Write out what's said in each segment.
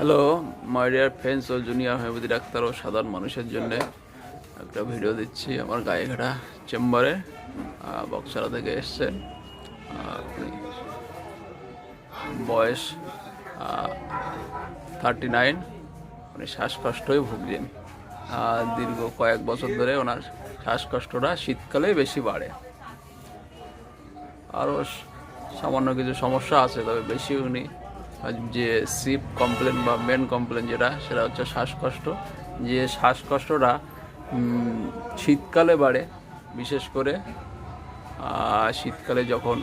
Hello my dear friends ও junior homeopathy doctor ও সাধারণ মানুষের জন্য একটা ভিডিও দিচ্ছি আমার গায়েঘাটা চেম্বারে বক্সারা থেকে এসছেন বয়স থার্টি নাইন উনি শ্বাসকষ্টই ভুগছেন। দীর্ঘ কয়েক বছর ধরে ওনার শ্বাসকষ্টটা শীতকালে বেশি বাড়ে। আরও সামান্য কিছু সমস্যা আছে, তবে বেশি উনি যে সিপ কমপ্লেন বা মেন কমপ্লেন যেটা, সেটা হচ্ছে শ্বাসকষ্ট। যে শ্বাসকষ্টটা শীতকালে বাড়ে, বিশেষ করে শীতকালে যখন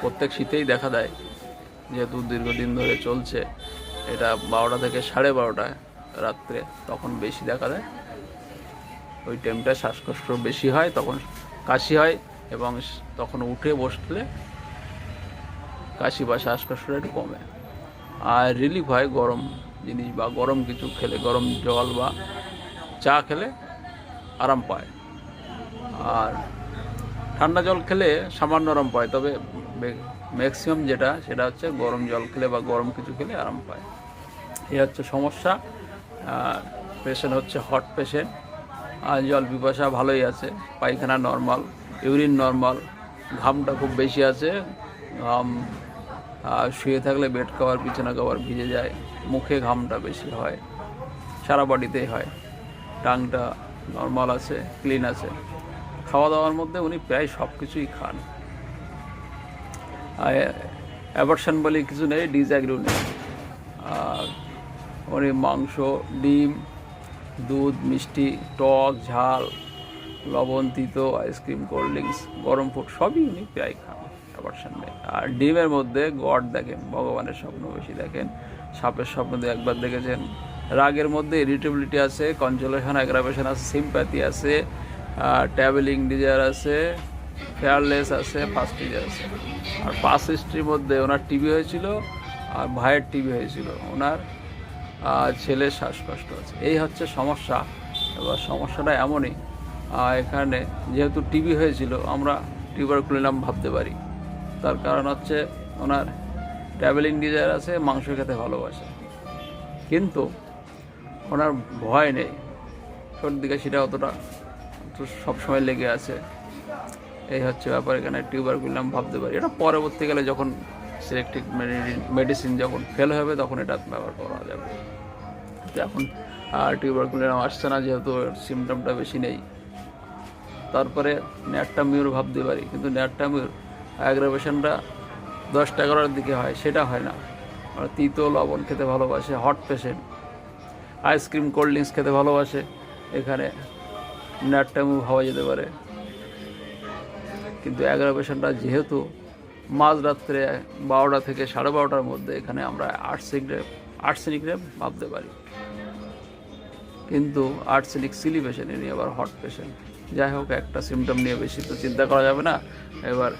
প্রত্যেক শীতেই দেখা দেয় যেহেতু দীর্ঘদিন ধরে চলছে। এটা বারোটা থেকে সাড়ে বারোটা রাত্রে তখন বেশি দেখা দেয়। ওই টাইমটা শ্বাসকষ্ট বেশি হয়, তখন কাশি হয় এবং তখন উঠে বসলে কাশি বা শ্বাসকষ্টটা একটু কমে। আর রিলিফ হয় গরম জিনিস বা গরম কিছু খেলে, গরম জল বা চা খেলে আরাম পায়। আর ঠান্ডা জল খেলে সামান্য আরাম পায়, তবে ম্যাক্সিমাম যেটা, সেটা হচ্ছে গরম জল খেলে বা গরম কিছু খেলে আরাম পায়। এই হচ্ছে সমস্যা। পেশেন্ট হচ্ছে হট পেশেন্ট আর জল পিপাসা ভালোই আছে, পায়খানা নর্মাল ইউরিন নর্মাল ঘামটা খুব বেশি আছে, ঘাম শুয়ে থাকলে বেড কভার, বিছানা কভার ভিজে যায়। মুখে ঘামটা বেশি হয়। সারা বডিতেই হয়। টাংটা নর্মাল আছে, ক্লিন আছে। খাওয়া দাওয়ার মধ্যে উনি প্রায় সব কিছুই খান অ্যাভারশন বলে কিছু নেই ডিজঅ্যাগ্রিউ নেই। আর উনি মাংস, ডিম, দুধ, মিষ্টি, টক, ঝাল, লবণ, তিতো, আইসক্রিম, কোল্ড ড্রিঙ্কস, গরম ফুড সবই উনি প্রায় খান। নেই আর ডিমের মধ্যে গড দেখেন, ভগবানের স্বপ্ন বেশি দেখেন। সাপের স্বপ্ন দিয়ে একবার দেখেছেন। রাগের মধ্যে ইরিটেবিলিটি আছে কনজলেশন অ্যাগ্রাভেশন আছে, সিম্প্যাথি আছে ট্যাবেলিং ডিজায়ার আছে, ফেয়ারলেস আছে, ফার্স্ট ডিজার আছে। আর পাস হিস্ট্রির মধ্যে ওনার টিভি হয়েছিল আর ভাইয়ের টিভি হয়েছিল। ওনার ছেলের শ্বাসকষ্ট আছে। এই হচ্ছে সমস্যা। এবার সমস্যাটা এমনই এখানে যেহেতু টিভি হয়েছিল, আমরা টিউবার খুলিলাম ভাবতে পারি। তার কারণ হচ্ছে ওনার ট্রাভেলিং ডিজায়ার আছে, মাংস খেতে ভালোবাসে। কিন্তু ওনার ভয় নেই। সর্দি কাশিটা অতটা সবসময় লেগে আছে। এই হচ্ছে ব্যাপার, এখানে টিউবার খুললাম, ভাবতে পারি। এটা পরবর্তীকালে যখন সিলেক্টিভ মেডিসিন যখন ফেল হবে, তখন এটা ব্যবহার করা যাবে। এখন আর টিউবার খুললাম আসছে না, যেহেতু সিমটমটা বেশি নেই। তারপরে ন্যাটটা মিউর ভাবতে পারি, কিন্তু ন্যাটটা মিউর অ্যাগ্রাভেশনটা দশটা এগারোটার দিকে হয়, সেটা হয় না। ওরা তিতো লবণ খেতে ভালোবাসে hot patient ice cream cold drinks খেতে ভালোবাসে, এখানে ন্যাটটা মিউ ভাবা যেতে পারে। কিন্তু অ্যাগ্রাভেশনটা যেহেতু মাঝরাত্রে বারোটা থেকে সাড়ে বারোটার মধ্যে এখানে আমরা আর্টসিক রেপ আর্টসেনিক রেপ ভাবতে পারি। কিন্তু আর্টসেনিক সিলি পেশেন্ট ইনি আবার হট পেশেন্ট যাই হোক, একটা সিমটম নিয়ে বেশি তো চিন্তা করা যাবে না। এবার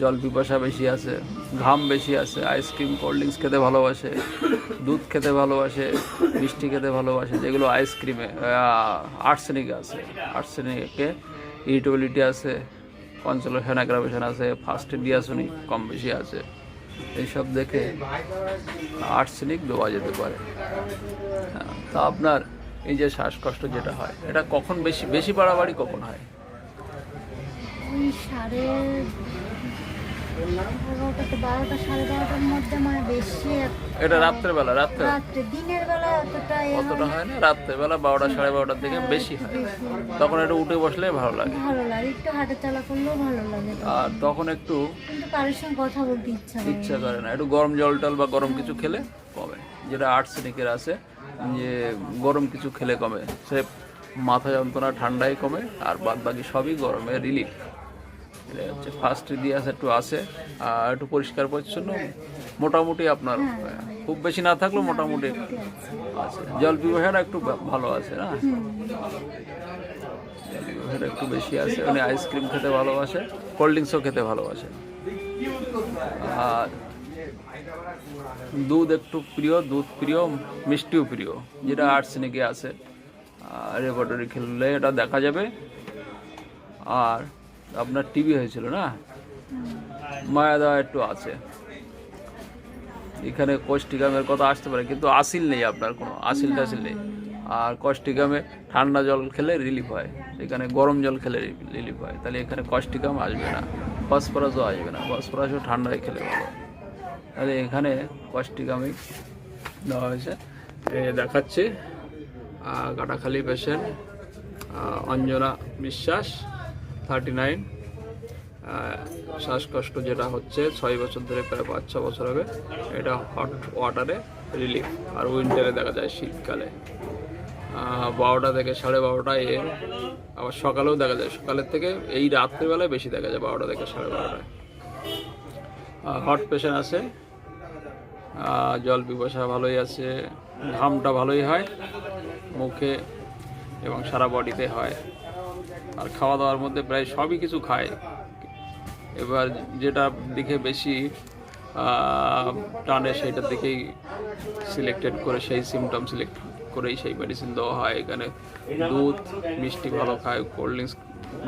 জল পিপাসা বেশি আছে, ঘাম বেশি আছে আইসক্রিম কোল্ড ড্রিঙ্কস খেতে ভালোবাসে, দুধ খেতে ভালোবাসে, মিষ্টি খেতে ভালোবাসে, যেগুলো আইসক্রিমে আর্টসেনিক আছে আর্টসেনিকে ইরিটেবিলিটি আছে কনসোলেশন অ্যাগ্রাভেশন আছে ফার্স্ট ডিয়াসনি কম বেশি আছে, এইসব দেখে আর্টসেনিক দেওয়া যেতে পারে। তা আপনার এই যে শ্বাসকষ্ট যেটা হয়, এটা কখন বেশি বেশি বাড়াবাড়ি কখন হয়? সাড়ে এটা রাত্রে? অতটা হয় না? বারোটা সাড়ে বারোটার বেশি তখন একটু উঠে বসলে ভালো লাগে। আর তখন একটু ইচ্ছা করে না। একটু গরম জল টল বা গরম কিছু খেলে কমে। যেটা আর্ট আর্টসেনিকের আছে, যে গরম কিছু খেলে কমে। সে মাথা যন্ত্রণা ঠান্ডাই কমে, আর বাদ বাকি সবই গরমে রিলিফ এটা হচ্ছে ফার্স্ট দিয়াস একটু আছে আর একটু পরিষ্কার পরিচ্ছন্ন মোটামুটি আপনার খুব বেশি না থাকলেও মোটামুটি আছে। জল পিপাসাটা একটু ভালো আছে না? জল পিপাসাটা একটু বেশি আছে। উনি আইসক্রিম খেতে ভালোবাসে কোল্ড ড্রিঙ্কসও খেতে ভালোবাসে। আর দুধ একটু প্রিয় দুধ প্রিয় মিষ্টিও প্রিয় যেটা আর্টসেনিকে আছে। আর রেপার্টরি খেললে এটা দেখা যাবে। আর আপনার টিভি হয়েছিল না? মায়া দেওয়া একটু আছে। এখানে কষ্টিকামের কথা আসতে পারে কিন্তু আসিল নেই আপনার কোনো আসিল টাসিল নেই। আর কষ্টিকামে ঠান্ডা জল খেলে রিলিফ হয়। এখানে গরম জল খেলে রিলিফ হয়। তাহলে এখানে কষ্টিকাম আসবে না ফসফরাসও আসবে না। ফসফরাসও ঠান্ডায় খেলে ভালো। তাহলে এখানে কষ্টিকামে দেওয়া হয়েছে। দেখাচ্ছি। আহ, কাটাখালি পেশেন্ট অঞ্জনা বিশ্বাস। থার্টি নাইন শ্বাসকষ্ট যেটা হচ্ছে, ছয় বছর ধরে প্রায় পাঁচ, ছ বছর হবে, এটা হট ওয়াটারে রিলিফ আর উইন্টারে দেখা যায় শীতকালে। বারোটা থেকে সাড়ে বারোটা এম আবার সকালেও দেখা যায়, সকালের থেকে এই রাত্রিবেলায় বেশি দেখা যায়, বারোটা থেকে সাড়ে বারোটায়। হট পেশেন্ট আছে জল পিপাসা ভালোই আছে, ঘামটা ভালোই হয়, মুখে এবং সারা বডিতে হয়। আর খাওয়া দাওয়ার মধ্যে প্রায় সবই কিছু খায়। এবার যেটা দিকে বেশি টানে সেইটার দিকেই সিলেক্টেড করে সেই সিমটম সিলেক্ট করেই সেই মেডিসিন দেওয়া হয়। এখানে দুধ, মিষ্টি ভালো খায় কোল্ড ড্রিঙ্কস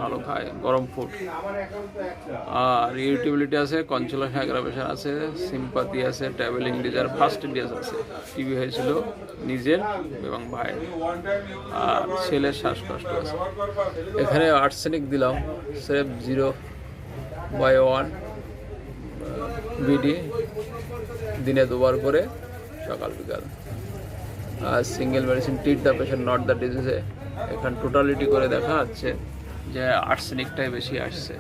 ভালো খায়, গরম ফুড আর ইউটিবিলিটি আছে কনচুলার অ্যাগ্রাভেশন আছে সিম্পাতি আছে ট্রাভেলিং ডিজার ফার্স্ট ইন্ডিয়াস আছে টিভি হয়েছিল নিজের এবং ভাইয়ের। আর ছেলের শ্বাসকষ্ট আছে। এখানে আর্সেনিক দিলাম safe zero by one BD দিনে দুবার করে সকাল বিকাল। আর single medicine treat the patient not the ডিজিজে এখানে টোটালিটি করে দেখা যাচ্ছে। যে আর্সেনিকটাই বেশি আসছে।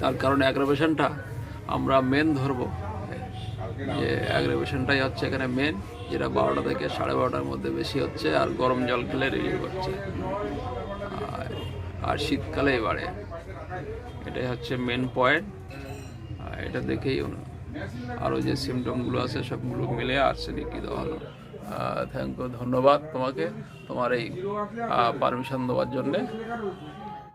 তার কারণে অ্যাগ্রাভেশনটা আমরা মেন ধরবো। যে অ্যাগ্রাভেশনটাই হচ্ছে এখানে মেন যেটা বারোটা থেকে সাড়ে বারোটার মধ্যে বেশি হচ্ছে আর গরম জল খেলে রিলিফ হচ্ছে। আর- শীতকালেই বাড়ে এটাই হচ্ছে মেন পয়েন্ট এটা দেখেই আরও যে সিমটমগুলো আছে, সবগুলো মিলে আর্সেনিকই দেওয়া হলো। থ্যাংক ইউ ধন্যবাদ তোমাকে তোমার এই পারমিশন দেওয়ার জন্যে।